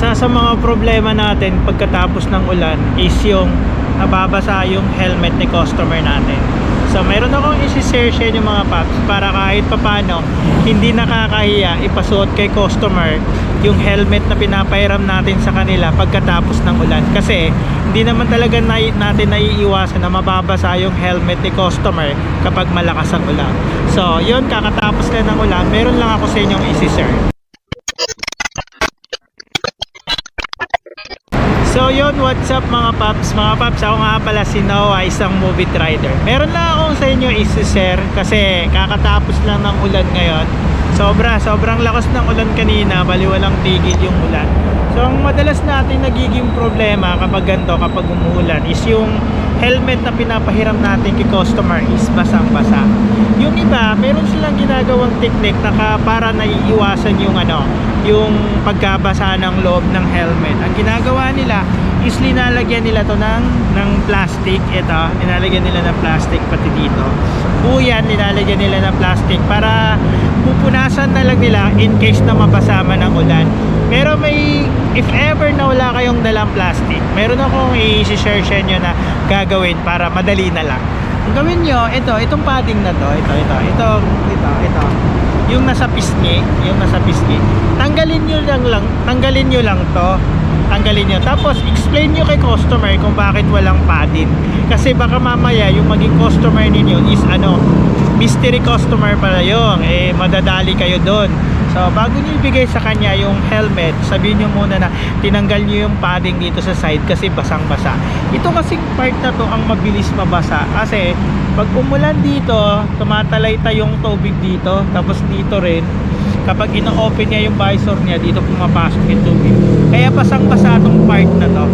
isa sa mga problema natin pagkatapos ng ulan is yung nababasa yung helmet ni customer natin. So meron akong isi-share sa inyo mga paps para kahit papano hindi nakakahiya ipasuot kay customer yung helmet na pinapahiram natin sa kanila pagkatapos ng ulan. Kasi hindi naman talaga na, natin naiiwasan na mababasa yung helmet ni customer kapag malakas ang ulan. So yun kakatapos na ng ulan, meron lang ako sa inyong isi-share. So yun, what's up mga paps? Mga paps, ako nga pala si Noah, isang movie rider. Meron lang akong sa inyo isi-share kasi kakatapos lang ng ulan ngayon. Sobra, sobrang lakas ng ulan kanina, baliwalang tigil yung ulan. So ang madalas natin nagiging problema kapag ganito, kapag umuulan is yung helmet na pinapahiram natin kay customer is basang-basa. Yung iba, meron silang ginagawang technique na ka, para naiiwasan yung ano, yung pagkabasa ng loob ng helmet. Ang ginagawa nila is linalagyan nila to ng ng plastic ito, linalagyan nila ng plastic pati dito. Buyan, linalagyan nila ng plastic para pupunasan na lang nila in case na mabasama ng ulan. Pero may, if ever na wala kayong dalang plastic, meron akong i-share sa inyo na gagawin para madali na lang. Ang gawin nyo, ito, itong padding na to, ito, ito, ito, ito, ito, yung nasa pisngi, yung nasa pisngi, tanggalin nyo lang lang, tanggalin nyo lang to, tanggalin nyo. Tapos, explain nyo kay customer kung bakit walang padding. Kasi baka mamaya, yung maging customer ninyo is ano, mystery customer pala yun. Eh, madadali kayo doon. So, bago nyo ibigay sa kanya yung helmet, sabihin nyo muna na tinanggal nyo yung padding dito sa side kasi basang-basa. Ito kasing part na to ang mabilis mabasa kasi pag umulan dito, tumatalay yung tubig dito, tapos dito rin, kapag ino-open niya yung visor niya, dito pumapasok yung tubig. Kaya basang-basa tong part na to.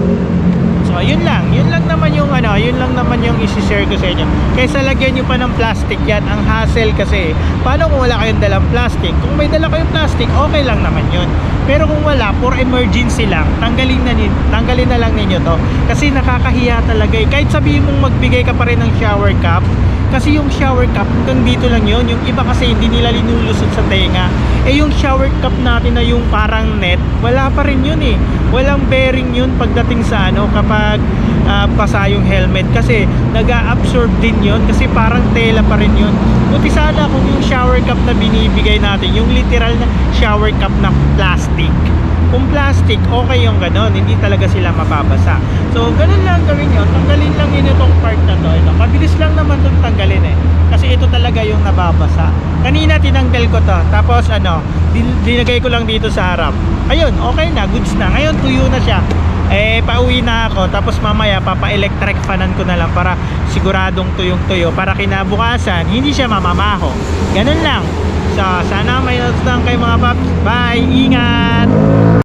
So, yun lang. Yun lang naman yung ano, yun lang naman yung isi-share ko sa inyo. Kaysa lagyan nyo pa ng plastic yan, ang hassle kasi. Paano kung wala kayong dalang plastic? Kung may dala kayong plastic, okay lang naman yun. Pero kung wala, for emergency lang, tanggalin na, tanggalin na lang ninyo to. Kasi nakakahiya talaga eh. Kahit sabihin mong magbigay ka pa rin ng shower cap, kasi yung shower cap hanggang dito lang yun yung iba kasi hindi nila linulusot sa tenga eh yung shower cap natin na yung parang net wala pa rin yun eh walang bearing yun pagdating sa ano kapag ah, basa yung helmet kasi nag-absorb din yun kasi parang tela pa rin yun buti sana kung yung shower cap na binibigay natin yung literal na shower cap na plastic kung plastic, okay yung ganon. Hindi talaga sila mababasa. So, ganun lang gawin nyo. Tanggalin lang yun itong part na to. Ito. Mabilis lang naman itong tanggalin eh. Kasi ito talaga yung nababasa. Kanina tinanggal ko to. Tapos ano, din- dinagay ko lang dito sa harap. Ayun, okay na. Goods na. Ngayon, tuyo na siya. Eh, pauwi na ako. Tapos mamaya, papa-electric fanan ko na lang para siguradong tuyong-tuyo. Para kinabukasan, hindi siya mamamaho. Ganun lang. So, sana may notes lang kay mga paps. Bye! Ingat!